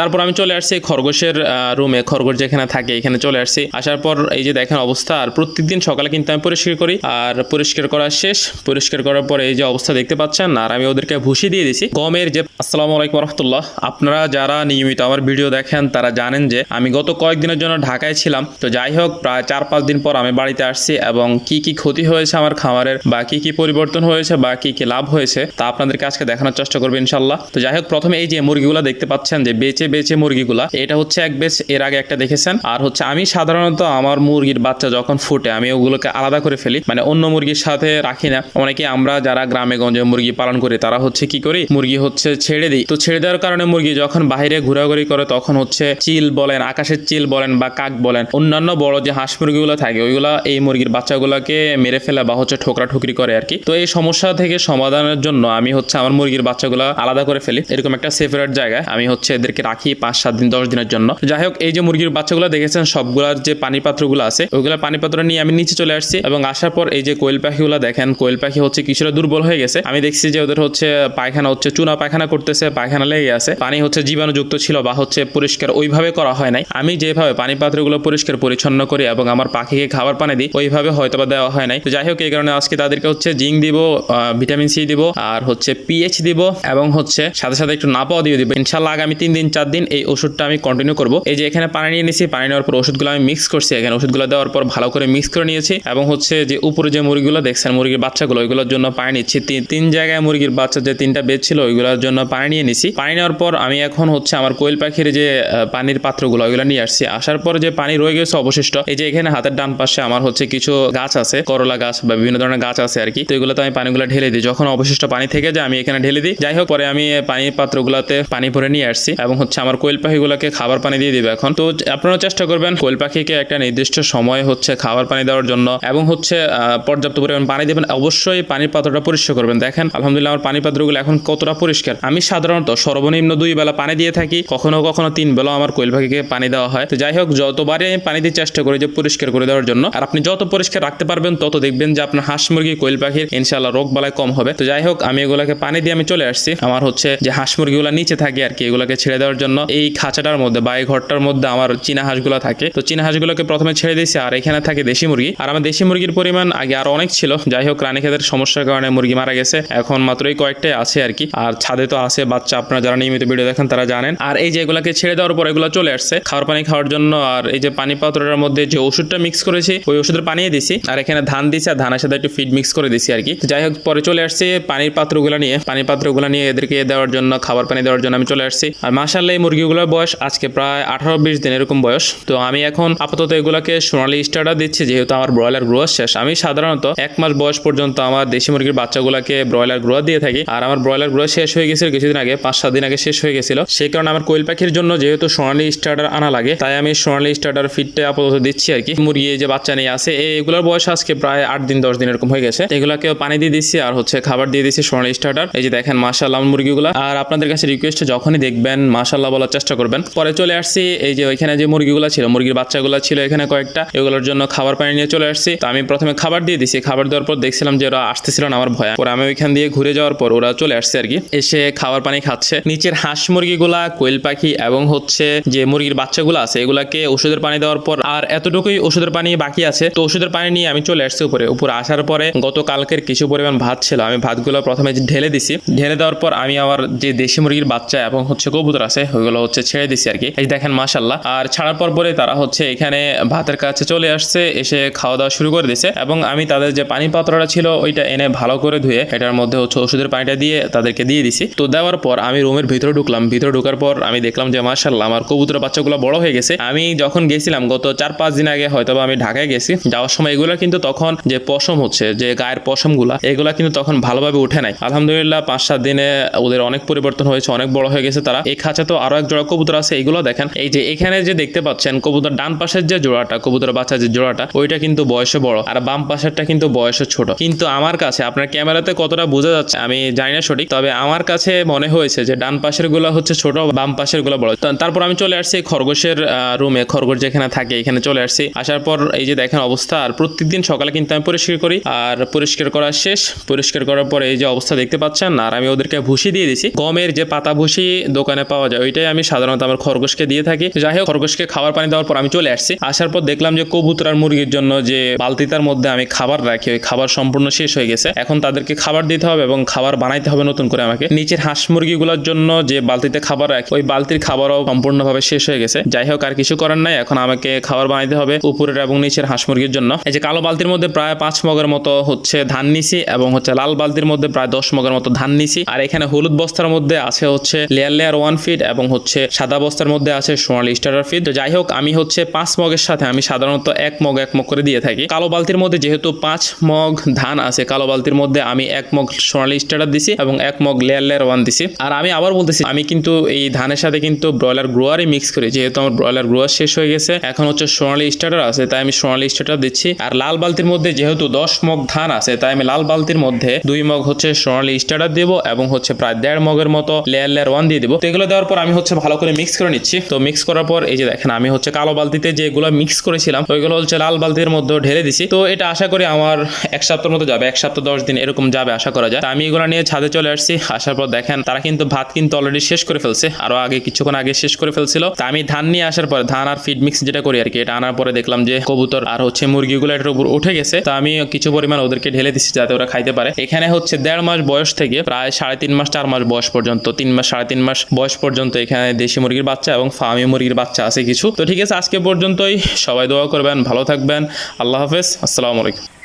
তারপর আমি চলে আসছি খরগোশের রুমে খরগোশ যেখানে থাকে, এখানে চলে আসছি। আসার পর এই যে দেখেন অবস্থা, আর প্রত্যেকদিন সকালে কিন্তু আমি পরিষ্কার করি। আর পরিষ্কার করা শেষ। পরিষ্কার করার পরে এই যে অবস্থা দেখতে পাচ্ছেন, আর আমি ওদেরকে ভুসি দিয়ে দিছি। গমের যে আসসালামু আলাইকুম রহমতুল্লাহ আপনারা যারা নিয়মিত আমার ভিডিও দেখেন, তারা জানেন যে আমি গত কয়েকদিনের জন্য ঢাকায় ছিলাম। তো যাই হোক, প্রায় চার পাঁচ দিন পর আমি বাড়িতে আসছি এবং কি কি ক্ষতি হয়েছে আমার খামারের, বা কি কি পরিবর্তন হয়েছে, বা কি কি লাভ হয়েছে, তা আপনাদেরকে আজকে দেখানোর চেষ্টা করব ইনশাল্লাহ তো যাই হোক, প্রথমে এই যে মুরগিগুলো দেখতে পাচ্ছেন, যে বেচে বেচে মুরগিগুলা। এটা হচ্ছে এক বেচ, এর আগে একটা দেখেছেন। আর হচ্ছে আমি সাধারণত আমার মুরগির বাচ্চা যখন ফুটে, আমি ওগুলোকে আলাদা করে ফেলি। মানে অন্য মুরগির সাথে রাখি না। অনেকে আমরা যারা গ্রামে গঞ্জে মুরগি পালন করি, তারা হচ্ছে কি করি, মুরগি হচ্ছে ছেড়ে দিই। তো ছেড়ে দেওয়ার কারণে মুরগি যখন বাইরে ঘোরাঘুরি করে, তখন হচ্ছে চিল বলেন, আকাশের চিল বলেন বা কাক বলেন, অন্যান্য বড় যে হাঁস মুরগিগুলো থাকে, ওইগুলা এই মুরগির বাচ্চাগুলোকে মেরে ফেলা বা হচ্ছে ঠোকরা ঠুকরি করে আর কি। তো এই সমস্যা থেকে সমাধানের জন্য আমি হচ্ছে আমার মুরগির বাচ্চাগুলো আলাদা করে ফেলি। এরকম একটা সেপারেট জায়গায় আমি হচ্ছে এদেরকে রাখি পাঁচ, সাত দিন, দশ দিনের জন্য। যাই হোক, এই যে মুরগির বাচ্চাগুলো দেখেছেন, সবগুলার যে পানি পাত্রগুলো আছে ওইগুলো পানি পাত্র নিয়ে আমি নিচে চলে আসছি এবং আসার পর এই যে কোয়েল পাখিগুলো দেখেন, কোয়েল পাখি হচ্ছে কিছুটা দুর্বল হয়ে গেছে। আমি দেখছি যে ওদের হচ্ছে পায়খানা, হচ্ছে চুনা পায়খানা করতেছে, পায়খানা লেগে আছে। পানি হচ্ছে জীবাণুযুক্ত ছিল বা হচ্ছে পরিষ্কার ওইভাবে করা হয় নাই। আমি যেভাবে পানি পাত্রগুলো পরিষ্কার পরিচ্ছন্ন করি এবং আমার পাখিকে খাবার পানি দিই, ওইভাবে হয়তো বা দেওয়া হয় নাই। তো যাই হোক, এই কারণে আজকে তাদেরকে হচ্ছে জিঙ্ক দিব ভিটামিন সি দিব, আর হচ্ছে পিএইচ দিব এবং হচ্ছে সাথে সাথে একটু নাপাও দিয়ে দিব। ইনশাল্লাহ আগামী তিন দিন চার দিন এই ওষুধটা আমি কন্টিনিউ করব। এই যে এখানে পানি নিয়ে নিয়েছি, পানি নেওয়ার পর ওষুধগুলো আমি মিক্স করছি। এখানে ওষুধগুলো দেওয়ার পর ভালো করে মিক্স করে নিয়েছি এবং হচ্ছে যে উপরে যে মুরগিগুলো, দেখছেন মুরগির বাচ্চাগুলো, ওইগুলোর জন্য পানি নিচ্ছি। তিন- জায়গায় মুরগির বাচ্চা যে তিনটা বেড ছিল, ওইগুলোর জন্য পানি নিয়ে নিছি। পানি নেওয়ার পর আমি এখন হচ্ছে আমার কোয়েল পাখির যে পানির পাত্রগুলো, ওইগুলো নিয়ে আসছি। আসার পর যে পানি রয়ে গেছে অবশিষ্ট, এই যে এখানে হাতের ডান পাশে আমার হচ্ছে কিছু গাছ আছে, করলা গাছ বা বিভিন্ন ধরনের গাছ আছে আর কি। তো এগুলোতে আমি পানিগুলো ঢেলে দিই। যখন অবশিষ্ট পানি থেকে যায়, আমি এখানে ঢেলে দিই। যাই হোক, পরে আমি পানির পাত্রগুলোতে পানি ভরে নিয়ে আসছি এবং হচ্ছে আমার কোয়েল পাখিগুলোকে খাবার পানি দিয়ে দিবে এখন। তো আপনারা চেষ্টা করবেন কোয়েল পাখিকে একটা নির্দিষ্ট সময় হচ্ছে খাবার পানি দেওয়ার জন্য এবং হচ্ছে পর্যাপ্ত পরিমাণ পানি দেবেন। অবশ্যই পানির পাত্রটা পরিষ্কার করবেন। দেখেন, আলহামদুলিল্লাহ আমার পানির পাত্রগুলো এখন কতটা পরিষ্কার। আমি সাধারণত সর্বনিম্ন দুই বেলা পানি দিয়ে থাকি, কখনো কখনো তিন বেলা আমার কোয়েল পাখিকে পানি দেওয়া হয়। তো যাই হোক, যতবারই আমি পানি দিয়ে চেষ্টা করি যে পরিষ্কার করে দেওয়ার জন্য। আর আপনি যত পরিষ্কার রাখতে পারবেন, তত দেখবেন যে আপনার হাঁস মুরগি, কোয়েল পাখির ইনশাল্লাহ রোগ বালায় কম হবে। তো যাই হোক, আমি এগুলাকে পানি দিয়ে আমি চলে আসছি। আমার হচ্ছে যে হাঁস মুরগিগুলো নিচে থাকে আর কি, এগুলোকে ছেড়ে দেওয়ার জন্য এই খাঁচাটার মধ্যে বা এই ঘরটার মধ্যে আমার চীনা হাঁসগুলো থাকে। তো চীনা হাঁসগুলোকে প্রথমে ছেড়ে দিয়েছি আর এখানে থাকে দেশি মুরগি। আর আমার দেশি মুরগির পরিমাণ আগে আরও অনেক ছিল। যাই হোক রানীক্ষেতের সমস্যার কারণে মুরগি মারা গেছে। এখন মাত্র এই কয়েকটাই আছে আর কি। আর ছাদে তো আছে বাচ্চা, আপনারা যারা নিয়মিত ভিডিও দেখেন তারা জানেন। আর এই যে এগুলাকে ছেড়ে দেওয়ার পর এগুলো চলে আসছে খাওয়ার পানি খাওয়ার জন্য। আর এই যে পানি পাত্রটার মধ্যে যে ওষুধটা মিক্স করেছি, ওই ওষুধের পানিয়ে দিছি। আর এখানে ধান দিছি আর ধানের সাথে একটু ফিড মিক্স করে দিছি আর কি। যাই হোক, পরে চলে আসছে পানির পাত্রগুলো নিয়ে। পানির পাত্রগুলো নিয়ে এদেরকে দেওয়ার জন্য, খাবার পানি দেওয়ার জন্য আমি চলে আসছি। আর মাসাল্লাহ এই মুরগিগুলোর বয়স আজকে প্রায় আঠারো বিশ দিন এরকম বয়স। তো আমি এখন আপাতত এগুলোকে সোনালি স্টারটা দিচ্ছি, যেহেতু আমার ব্রয়লার গ্রোয়ার শেষ। আমি সাধারণত এক মাস বয়স পর্যন্ত আমার দেশি মুরগির বাচ্চাগুলোকে ব্রয়লার গ্রোয়ার দিয়ে থাকি। আর আমার ব্রয়লার গ্রোয়ার শেষ হয়ে গেছিল কিছুদিন আগে, পাঁচ সাত দিন আগে শেষ হয়ে গেছিল। সেই কারণে আমার কোয়েল পাখির জন্য যেহেতু সোনালি স্টার্টার আনা লাগে, তাই আমি সোনালি স্টার্টার ফিটটা আপাতত দিচ্ছি আর কি। মুরগি যে বাচ্চা নিয়ে আসে এই- এগুলোর বয়স আজকে প্রায় আট দিন, দশ দিন এরকম হয়ে গেছে। এগুলাকেও পানি দিয়ে দিচ্ছি আর হচ্ছে খাবার দিয়ে দিচ্ছি সোনালি স্টার্টার। এই যে দেখেন মাশাল্লাহ আমার মুরগিগুলো। আর আপনাদের কাছে রিকোয়েস্ট যখনই দেখবেন মাশাল্লাহ বলার চেষ্টা করবেন। পরে চলে আসছি এই যে ওইখানে যে মুরগিগুলো ছিল, মুরগির বাচ্চাগুলো ছিল এখানে কয়েকটা, এগুলোর জন্য খাবার পানি নিয়ে চলে আসছি। তো আমি প্রথমে খাবার দিয়ে দিছি। খাবার দেওয়ার পর দেখছিলাম যে ওরা আসতেছিল না, আমার ভয়া। পরে আমি ওইখান দিয়ে ঘুরে যাওয়ার পর ওরা চলে আসছে আর কি। এসে খাবার পানি খাচ্ছে। নিচের হাঁস মুরগিগুলা, কোয়েল পাখি এবং হচ্ছে যে মুরগির বাচ্চাগুলো আছে, এগুলাকে ওষুধের পানি দেওয়ার পর আর এতটুকুই ওষুধের পানি বাকি আছে। তো ওষুধের পানি নিয়ে আমি চলে আসছি উপরে। উপরে আসার পরে গতকালকের কিছু পরিমাণ ভাত ছিল। আমি ভাতগুলো প্রথমে ঢেলে দিছি। ঢেলে দেওয়ার পর আমি আমার যে দেশি মুরগির বাচ্চা এবং হচ্ছে কবুতর আছে ওইগুলো হচ্ছে ছেড়ে দিছি আর কি। এই দেখেন মাশাল্লাহ আর ছাড়ার পর পরে তারা হচ্ছে এখানে ভাতের কাছে চলে আসছে, এসে খাওয়া দাওয়া শুরু করে দিছে। এবং আমি তাদের যে পানি পাত্রটা ছিল, ওইটা এনে ভালো করে ধুয়ে এটার মধ্যে হচ্ছে ওষুধের পানিটা দিয়ে তাদেরকে দিয়ে দিছি। তো দেওয়ার পর আমি রুমের ভিতরে ঢুকলাম। ভিতরে ঢোকার পর আমি দেখলাম যে মাশাল্লাহ আমার কবুতর বাচ্চাগুলো বড় হয়ে গেছে। আমি যখন গেছিলাম, গত চার পাঁচ দিন আগে হয়তো আমি ঢাকায় গেছি। যাওয়ার সময় এগুলো কিন্তু তখন যে পশম হচ্ছে, যে গায়ের পশমগুলা, এগুলা কিন্তু তখন ভালোভাবে উঠে নাই। আলহামদুলিল্লাহ পাঁচ সাত দিনে ওদের অনেক পরিবর্তন হয়েছে, অনেক বড় হয়ে গেছে তারা। এই খাঁচা তো আরও এক জোড়া কবুতর আছে এইগুলো দেখেন। এই যে এখানে যে দেখতে পাচ্ছেন কবুতর, ডান পাশের যে জোড়াটা কবুতর বাচ্চা যে জোড়াটা, ওইটা কিন্তু বয়সে বড় আর বাম পাশেরটা কিন্তু বয়সে ছোট। কিন্তু আমার কাছে, আপনার ক্যামেরাতে কতটা বোঝা যাচ্ছে, আমি জানি না সঠিক, তবে আমার কাছে মনে হয়েছে যে ডান পাশেরগুলো হচ্ছে ছোট, বাম পাশেরগুলো বড় তারপর আমি চলে আসছি খরগোশের রুমে খরগোশ যেখানে থাকে, এখানে চলে আসছি। আসার পর এই যে দেখেন অবস্থা, আর প্রত্যেকদিন সকালে কিন্তু আমি পরিষ্কার করি, আর পরিষ্কার করা শেষ। পরিষ্কার করার পরে এই যে অবস্থা দেখতে পাচ্ছেন, আর আমি ওদেরকে ভুসি দিয়ে দিছি। গমের যে পাতা ভুসি দোকানে পাওয়া যায়। ওইটাই আমি সাধারণত আমার খরগোশকে দিয়ে থাকি। যাই হোক, খরগোশকে খাবার পানি দেওয়ার পর আমি চলে আসছি। আসার পর দেখলাম যে কবুতর আর মুরগির জন্য যে বালতিটার মধ্যে আমি খাবার রাখি, ওই খাবার সম্পূর্ণ শেষ হয়ে গেছে। এখন তাদেরকে খাবার দিতে হবে এবং খাবার বানাইতে হবে নতুন করে আমাকে। নিচের হাঁস মুরগিগুলোর জন্য যে বালতিতে খাবার রাখি, ওই বালতির খাবারও সম্পূর্ণভাবে শেষ হয়ে গেছে। যাই হোক, আর কিছু করার নাই। এখন আমাকে খাবার বানাইতে হবে উপরের এবং নিচের হাঁস মুরগির জন্য। এই যে কালো বালতির মধ্যে প্রায় পাঁচ মগের মতো হচ্ছে ধান নিছি এবং হচ্ছে লাল বালতির মধ্যে প্রায় দশ মগের মতো ধান নিছি। আর এখানে হলুদ বস্তার মধ্যে আছে হচ্ছে লেয়ার লেয়ার ওয়ান ফিট এবং হচ্ছে সাদা বস্তার মধ্যে আছে সোনালি স্টারার ফিট যাই হোক, আমি হচ্ছে পাঁচ মগের সাথে আমি সাধারণত এক মগ এক মগ করে দিয়ে থাকি। কালো বালতির মধ্যে যেহেতু পাঁচ মগ ধান আছে, কালো বালতির মধ্যে আমি এক মগ সোনালি স্টারার দিছি এবং এক মগ লেয়ার লেয়ার ওয়ান দিছি। আর আমি আবার বলতেছি, আমি কিন্তু এই ধানের সাথে কিন্তু ব্রয়লার গ্রোয়ারই মিক্স করি। যেহেতু আমার ব্রয়লার গ্রোয়ার শেষ হয়ে গেছে, এখন হচ্ছে সোনালি স্টার্টার আছে, তাই আমি সোনালি স্টার্টার দিচ্ছি। আর লাল বালতির মধ্যে যেহেতু দশ মগ ধান আছে, তাই আমি লাল বালতির মধ্যে দুই মগ হচ্ছে সোনালি স্টার্টার দেব এবং হচ্ছে প্রায় দেড় মগের মতো লেয়ার লেয়ার ওয়ান দিয়ে দেবো। তো এগুলো দেওয়ার পর আমি হচ্ছে ভালো করে মিক্স করে নিচ্ছি। তো মিক্স করার পর এই যে দেখেন, আমি হচ্ছে কালো বালতিতে যেগুলো মিক্স করেছিলাম, ওইগুলো হচ্ছে লাল বালতির মধ্যে ঢেলে দিছি। তো এটা আশা করি আমার এক সপ্তাহের মতো যাবে, এক সপ্তাহ দশ দিন এরকম যাবে আশা করা যায়। আমি এগুলো নিয়ে ছাদে চলে আসছি। আসার পর দেখেন, তারা কিন্তু ভাত কিন্তু অলরেডি শেষ করে ফেলছে। আরও আগে, কিছুক্ষণ আগে শেষ করে ফেলছিল। তা আমি ধান নিয়ে আসার পরে, ধান আর ফিড মিক্স যেটা করি আর কি এটা আনার পরে দেখলাম যে কবুতর আর হচ্ছে মুরগিগুলো এটার উপর উঠে গেছে। তা আমি কিছু পরিমাণ ওদেরকে ঢেলে দিচ্ছি যাতে ওরা খাইতে পারে। এখানে হচ্ছে দেড় মাস বয়স থেকে প্রায় সাড়ে তিন মাস, চার মাস বয়স পর্যন্ত, তিন মাস, সাড়ে তিন মাস বয়স পর্যন্ত এখানে দেশি মুরগির বাচ্চা এবং ফার্মি মুরগির বাচ্চা আছে কিছু। তো ঠিক আছে, আজকে পর্যন্তই। সবাই দোয়া করবেন, ভালো থাকবেন। আল্লাহ হাফেজ। আসসালামু আলাইকুম।